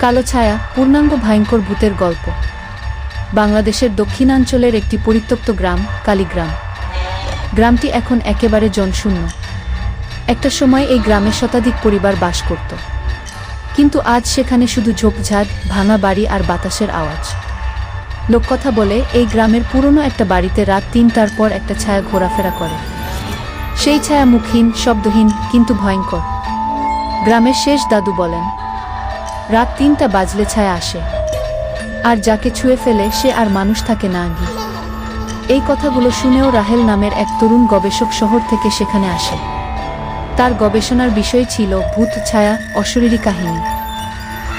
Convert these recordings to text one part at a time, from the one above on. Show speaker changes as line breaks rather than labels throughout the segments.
কালো ছায়া পূর্ণাঙ্গ ভয়ঙ্কর ভূতের গল্প। বাংলাদেশের দক্ষিণাঞ্চলের একটি পরিত্যক্ত গ্রাম, কালীগ্রাম। গ্রামটি এখন একেবারে জনশূন্য। একটা সময় এই গ্রামে শতাধিক পরিবার বাস করত। কিন্তু আজ সেখানে শুধু ঝোপঝাড়, ভাঙা বাড়ি আর বাতাসের আওয়াজ। লোককথা বলে, এই গ্রামের পুরনো একটা বাড়িতে রাত তিনটার পর একটা ছায়া ঘোরাফেরা করে। সেই ছায়া মুখহীন, শব্দহীন, কিন্তু ভয়ঙ্কর। গ্রামের শেষ দাদু বলেন রাত তিনটা বাজলে ছায়া আসে। আর যাকে ছুঁয়ে ফেলে সে আর মানুষ থাকে না আগে। এই কথাগুলো শুনেও রাহেল নামের এক তরুণ গবেষক শহর থেকে সেখানে আসে। তার গবেষণার বিষয় ছিল ভূত, ছায়া, অশরীরী কাহিনী।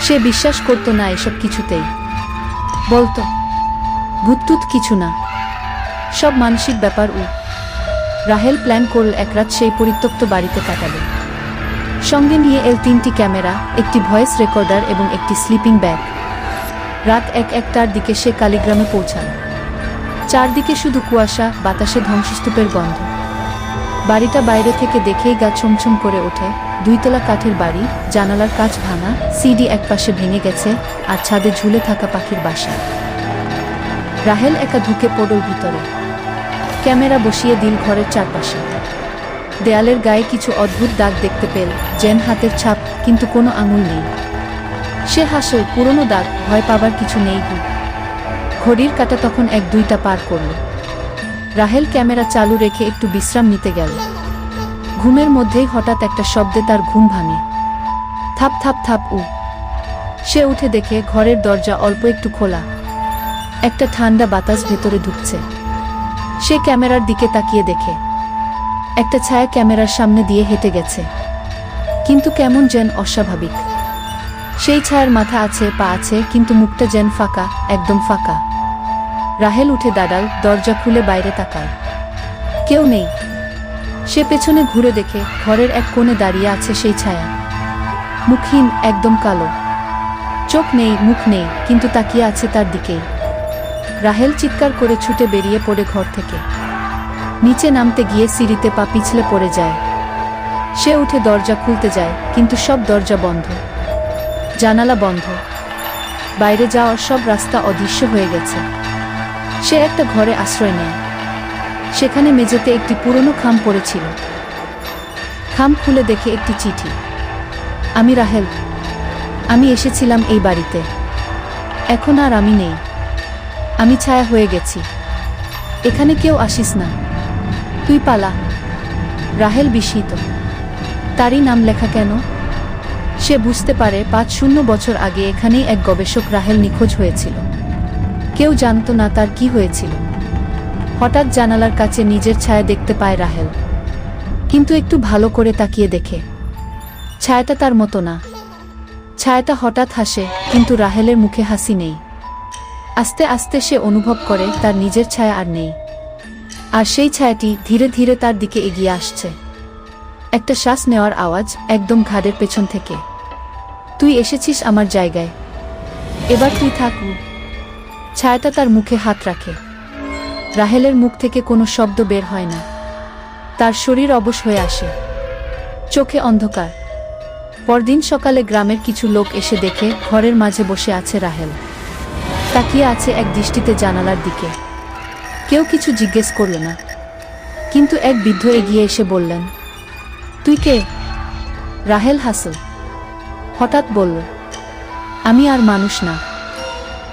সে বিশ্বাস করত না এসব কিছুতেই। বলতো, ভূতটুত কিছু না। সব মানসিক ব্যাপার উ। রাহেল প্ল্যান করল এক রাত সেই পরিত্যক্ত বাড়িতে কাটাবে। সঙ্গে নিয়ে এল তিনটি ক্যামেরা, একটি ভয়েস রেকর্ডার এবং একটি স্লিপিং ব্যাগ। রাত এক একটার দিকে সে কালীগ্রামে পৌঁছাল চারদিকে শুধু কুয়াশা, বাতাসে ধ্বংসস্তূপের গন্ধ। বাড়িটা বাইরে থেকে দেখেই গা ছমছম করে ওঠে। দুইতলা কাঠের বাড়ি, জানালার কাচ ভাঙা, সিডি একপাশে ভেঙে গেছে আর ছাদে ঝুলে থাকা পাখির বাসা। রাহেল একা ঢুকে পড়ল ভিতরে। ক্যামেরা বসিয়ে দিল ঘরের চারপাশে। দেয়ালের গায়ে কিছু অদ্ভুত দাগ দেখতে পেল জেন হাতের ছাপ, কিন্তু কোনো আঙুল নেই। সে হাসল, পুরনো দাগ, ভয় পাবার কিছু নেই গু ঘড়ির কাটা তখন এক দুইটা পার করল। রাহেল ক্যামেরা চালু রেখে একটু বিশ্রাম নিতে গেল। ঘুমের মধ্যেই হঠাৎ একটা শব্দে তার ঘুম ভাঙে। থাপ থাপ থাপ, উ। সে উঠে দেখে ঘরের দরজা অল্প একটু খোলা। একটা ঠান্ডা বাতাস ভেতরে ঢুকছে। সে ক্যামেরার দিকে তাকিয়ে দেখে। একটা ছায়া ক্যামেরার সামনে দিয়ে হেঁটে গেছে। কিন্তু কেমন যেন অস্বাভাবিক। সেই ছায়ার মাথা আছে, পা আছে, কিন্তু মুখটা যেন ফাঁকা, একদম ফাঁকা। রাহেল উঠে দাঁড়াল, দরজা খুলে বাইরে তাকায়। কেউ নেই। সে পেছনে ঘুরে দেখে ঘরের এক কোণে দাঁড়িয়ে আছে সেই ছায়া। মুখহীন, একদম কালো। চোখ নেই, মুখ নেই, কিন্তু তাকিয়ে আছে তার দিকেই। রাহেল চিৎকার করে ছুটে বেরিয়ে পড়ে ঘর থেকে। নিচে নামতে গিয়ে সিঁড়িতে পা পিছলে পড়ে যায়। সে উঠে দরজা খুলতে যায়, কিন্তু সব দরজা বন্ধ। জানালা বন্ধ। বাইরে যাওয়ার সব রাস্তা অদৃশ্য হয়ে গেছে। সে একটা ঘরে আশ্রয় নেয়। সেখানে মেঝেতে একটি পুরনো খাম পড়েছিল। খাম খুলে দেখে একটি চিঠি। আমি রাহেল। আমি এসেছিলাম এই বাড়িতে। এখন আর আমি নেই। আমি ছায়া হয়ে গেছি। এখানে কেউ আসিস না। তুই পালা? রাহেল বিস্মিত। তারই নাম লেখা কেন? সে বুঝতে পারে পাঁচ শূন্য বছর আগে এখানেই এক গবেষক রাহেল নিখোঁজ হয়েছিল। কেউ জানতো না তার কি হয়েছিল। হঠাৎ জানালার কাছে নিজের ছায়া দেখতে পায় রাহেল। কিন্তু একটু ভালো করে তাকিয়ে দেখে। ছায়াটা তার মতো না। ছায়াটা হঠাৎ হাসে, কিন্তু রাহেলের মুখে হাসি নেই। আস্তে আস্তে সে অনুভব করে তার নিজের ছায়া আর নেই। আর সেই ছায়াটি ধীরে ধীরে তার দিকে এগিয়ে আসছে। একটা শ্বাস নেওয়ার আওয়াজ একদম ঘাড়ের পেছন থেকে। তুই এসেছিস আমার জায়গায়। এবার তুই থাকু ছায়াটা তার মুখে হাত রাখে। রাহেলের মুখ থেকে কোনো শব্দ বের হয় না। তার শরীর অবশ হয়ে আসে। চোখে অন্ধকার। পরদিন সকালে গ্রামের কিছু লোক এসে দেখে ঘরের মাঝে বসে আছে রাহেল। তাকিয়ে আছে এক দৃষ্টিতে জানালার দিকে। কেউ কিছু জিজ্ঞেস করল না। কিন্তু এক বৃদ্ধ এগিয়ে এসে বললেন, তুই কে? রাহেল হাসল। হঠাৎ বলল, আমি আর মানুষ না।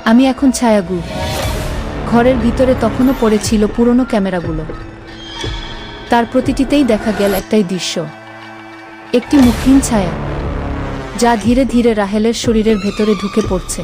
আমি এখন ছায়াগু ঘরের ভিতরে তখনও পড়েছিল পুরনো ক্যামেরাগুলো। তার প্রতিটিতেই দেখা গেল একটাই দৃশ্য। একটি মুখহীন ছায়া, যা ধীরে ধীরে রাহেলের শরীরের ভেতরে ঢুকে পড়ছে।